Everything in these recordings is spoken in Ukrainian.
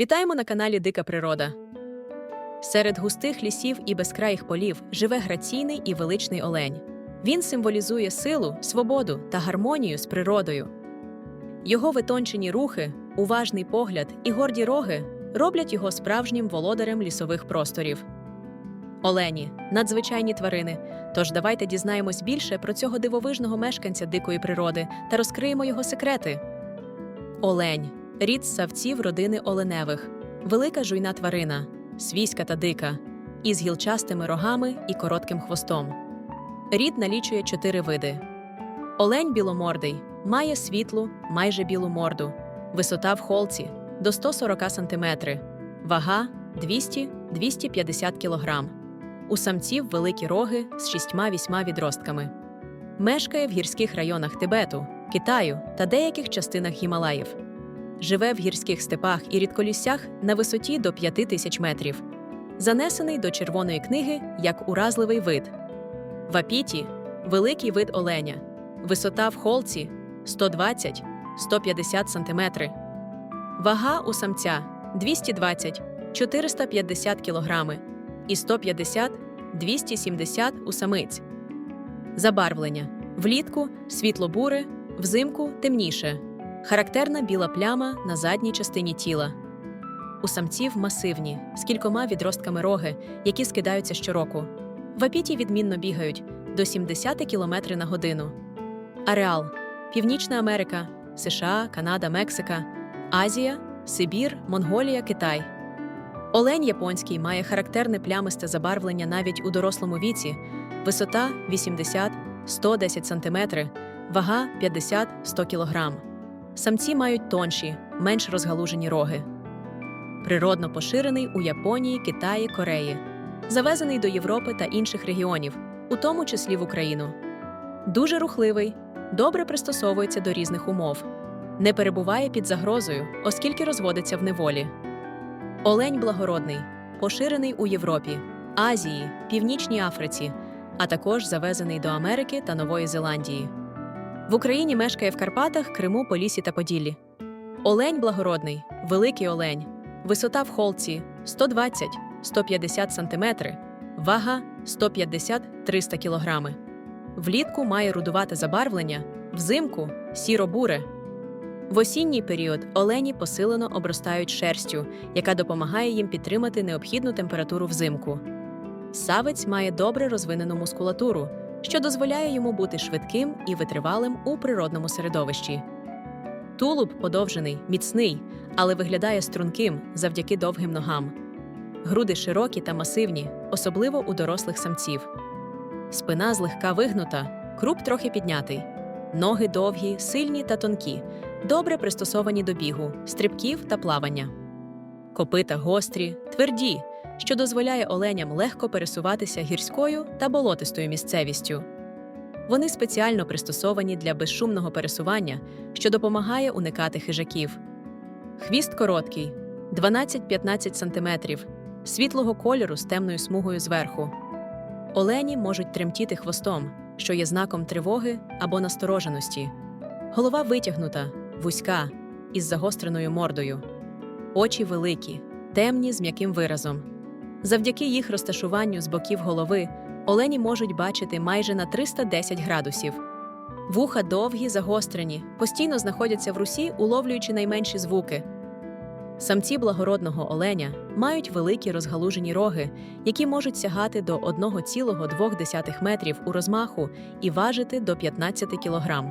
Вітаємо на каналі Дика Природа. Серед густих лісів і безкраїх полів живе граційний і величний олень. Він символізує силу, свободу та гармонію з природою. Його витончені рухи, уважний погляд і горді роги роблять його справжнім володарем лісових просторів. Олені надзвичайні тварини. Тож давайте дізнаємось більше про цього дивовижного мешканця дикої природи та розкриємо його секрети. Олень рід ссавців родини оленевих, велика жуйна тварина, свійська та дика, із гілчастими рогами і коротким хвостом. Рід налічує чотири види. Олень біломордий має світлу, майже білу морду, висота в холці до 140 см, вага 200-250 кг. У самців великі роги з шістьма-вісьма відростками. Мешкає в гірських районах Тибету, Китаю та деяких частинах Гімалаїв. Живе в гірських степах і рідколіссях на висоті до 5 тисяч метрів. Занесений до Червоної книги як уразливий вид. В апіті великий вид оленя. Висота в холці 120-150 см. Вага у самця 220-450 кг і 150-270 у самиць. Забарвлення влітку світло-буре, взимку темніше. Характерна біла пляма на задній частині тіла. У самців масивні, з кількома відростками роги, які скидаються щороку. В апіті відмінно бігають до 70 км на годину. Ареал Північна Америка, США, Канада, Мексика, Азія, Сибір, Монголія, Китай. Олень японський має характерне плямисте забарвлення навіть у дорослому віці, висота 80-110 см, вага 50-100 кг. Самці мають тонші, менш розгалужені роги. Природно поширений у Японії, Китаї, Кореї, завезений до Європи та інших регіонів, у тому числі в Україну. Дуже рухливий, добре пристосовується до різних умов, не перебуває під загрозою, оскільки розводиться в неволі. Олень благородний, поширений у Європі, Азії, Північній Африці, а також завезений до Америки та Нової Зеландії. В Україні мешкає в Карпатах, Криму, Полісі та Поділлі. Олень благородний, великий олень, висота в холці 120-150 см, вага 150-300 кг. Влітку має рудувате забарвлення, взимку сіро-буре. В осінній період олені посилено обростають шерстю, яка допомагає їм підтримати необхідну температуру взимку. Савець має добре розвинену мускулатуру, що дозволяє йому бути швидким і витривалим у природному середовищі. Тулуб подовжений, міцний, але виглядає струнким завдяки довгим ногам. Груди широкі та масивні, особливо у дорослих самців. Спина злегка вигнута, круп трохи піднятий. Ноги довгі, сильні та тонкі, добре пристосовані до бігу, стрибків та плавання. Копита гострі, тверді, що дозволяє оленям легко пересуватися гірською та болотистою місцевістю. Вони спеціально пристосовані для безшумного пересування, що допомагає уникати хижаків. Хвіст короткий 12-15 см, світлого кольору з темною смугою зверху. Олені можуть тремтіти хвостом, що є знаком тривоги або настороженості. Голова витягнута, вузька, із загостреною мордою. Очі великі, темні з м'яким виразом. Завдяки їх розташуванню з боків голови олені можуть бачити майже на 310 градусів. Вуха довгі, загострені, постійно знаходяться в русі, уловлюючи найменші звуки. Самці благородного оленя мають великі розгалужені роги, які можуть сягати до 1,2 метрів у розмаху і важити до 15 кг.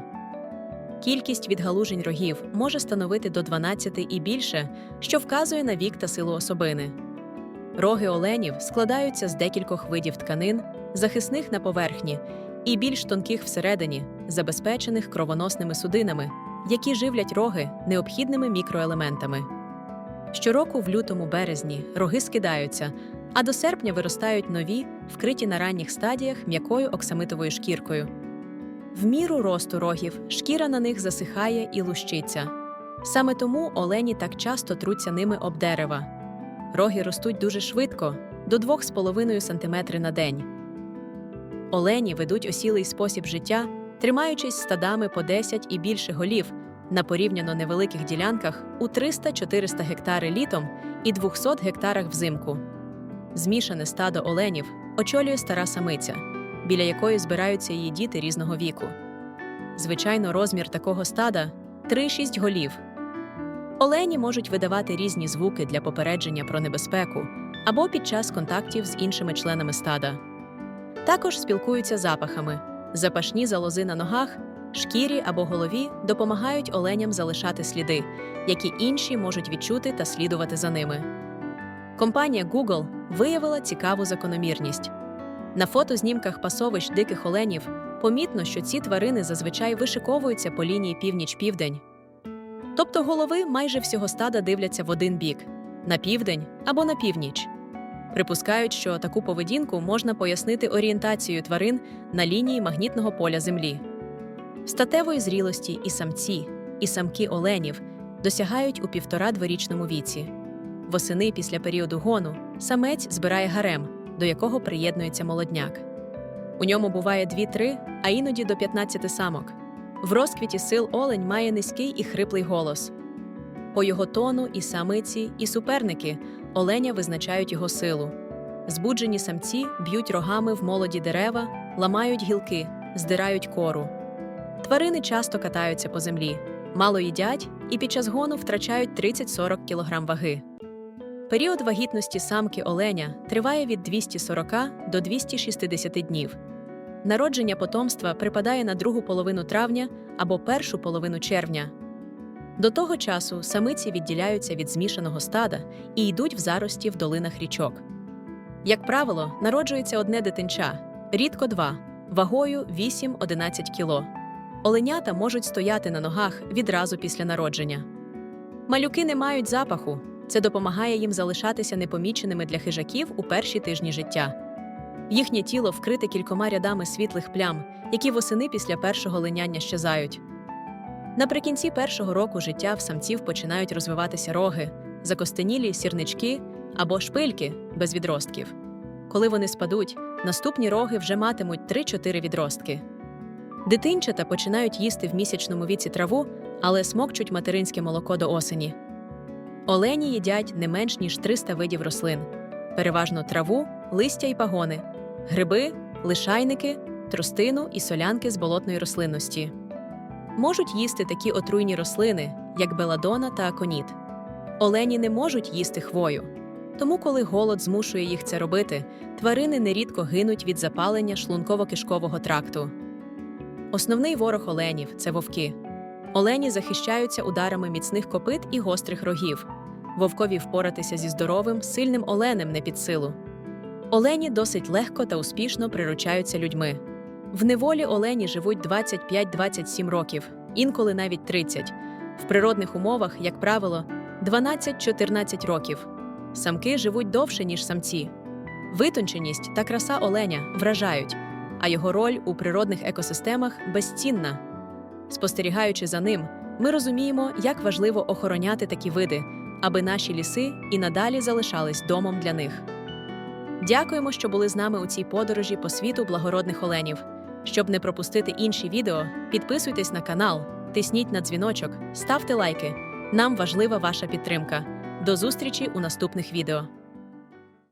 Кількість відгалужень рогів може становити до 12 і більше, що вказує на вік та силу особини. Роги оленів складаються з декількох видів тканин, захисних на поверхні, і більш тонких всередині, забезпечених кровоносними судинами, які живлять роги необхідними мікроелементами. Щороку в лютому березні роги скидаються, а до серпня виростають нові, вкриті на ранніх стадіях м'якою оксамитовою шкіркою. В міру росту рогів шкіра на них засихає і лущиться. Саме тому олені так часто труться ними об дерева. Роги ростуть дуже швидко до 2,5 см на день. Олені ведуть осілий спосіб життя, тримаючись стадами по 10 і більше голів, на порівняно невеликих ділянках у 300-400 гектари літом і 200 гектарах взимку. Змішане стадо оленів очолює стара самиця, біля якої збираються її діти різного віку. Звичайно, розмір такого стада 3-6 голів. Олені можуть видавати різні звуки для попередження про небезпеку або під час контактів з іншими членами стада. Також спілкуються запахами. Запашні залози на ногах, шкірі або голові допомагають оленям залишати сліди, які інші можуть відчути та слідувати за ними. Компанія Google виявила цікаву закономірність. На фотознімках пасовищ диких оленів помітно, що ці тварини зазвичай вишиковуються по лінії північ-південь. Тобто голови майже всього стада дивляться в один бік на південь або на північ. Припускають, що таку поведінку можна пояснити орієнтацією тварин на лінії магнітного поля Землі. Статевої зрілості і самці, і самки оленів досягають у півтора-дворічному віці. Восени після періоду гону самець збирає гарем, до якого приєднується молодняк. У ньому буває 2-3, а іноді до 15 самок. В розквіті сил олень має низький і хриплий голос. По його тону і самиці, і суперники оленя визначають його силу. Збуджені самці б'ють рогами в молоді дерева, ламають гілки, здирають кору. Тварини часто катаються по землі, мало їдять і під час гону втрачають 30-40 кг ваги. Період вагітності самки оленя триває від 240 до 260 днів. Народження потомства припадає на другу половину травня або першу половину червня. До того часу самиці відділяються від змішаного стада і йдуть в зарості в долинах річок. Як правило, народжується одне дитинча, рідко два, вагою 8-11 кг. Оленята можуть стояти на ногах відразу після народження. Малюки не мають запаху. Це допомагає їм залишатися непоміченими для хижаків у перші тижні життя. Їхнє тіло вкрите кількома рядами світлих плям, які восени після першого линяння щезають. Наприкінці першого року життя в самців починають розвиватися роги, закостенілі сірнички або шпильки без відростків. Коли вони спадуть, наступні роги вже матимуть 3-4 відростки. Дитинчата починають їсти в місячному віці траву, але смокчуть материнське молоко до осені. Олені їдять не менш ніж 300 видів рослин, переважно траву, листя і пагони, гриби, лишайники, тростину і солянки з болотної рослинності. Можуть їсти такі отруйні рослини, як беладона та аконіт. Олені не можуть їсти хвою. Тому, коли голод змушує їх це робити, тварини нерідко гинуть від запалення шлунково-кишкового тракту. Основний ворог оленів це вовки. Олені захищаються ударами міцних копит і гострих рогів. Вовкові впоратися зі здоровим, сильним оленем не під силу. Олені досить легко та успішно приручаються людьми. В неволі олені живуть 25-27 років, інколи навіть 30. В природних умовах, як правило, 12-14 років. Самки живуть довше, ніж самці. Витонченість та краса оленя вражають, а його роль у природних екосистемах безцінна. Спостерігаючи за ним, ми розуміємо, як важливо охороняти такі види, аби наші ліси і надалі залишались домом для них. Дякуємо, що були з нами у цій подорожі по світу благородних оленів. Щоб не пропустити інші відео, підписуйтесь на канал, тисніть на дзвіночок, ставте лайки. Нам важлива ваша підтримка. До зустрічі у наступних відео.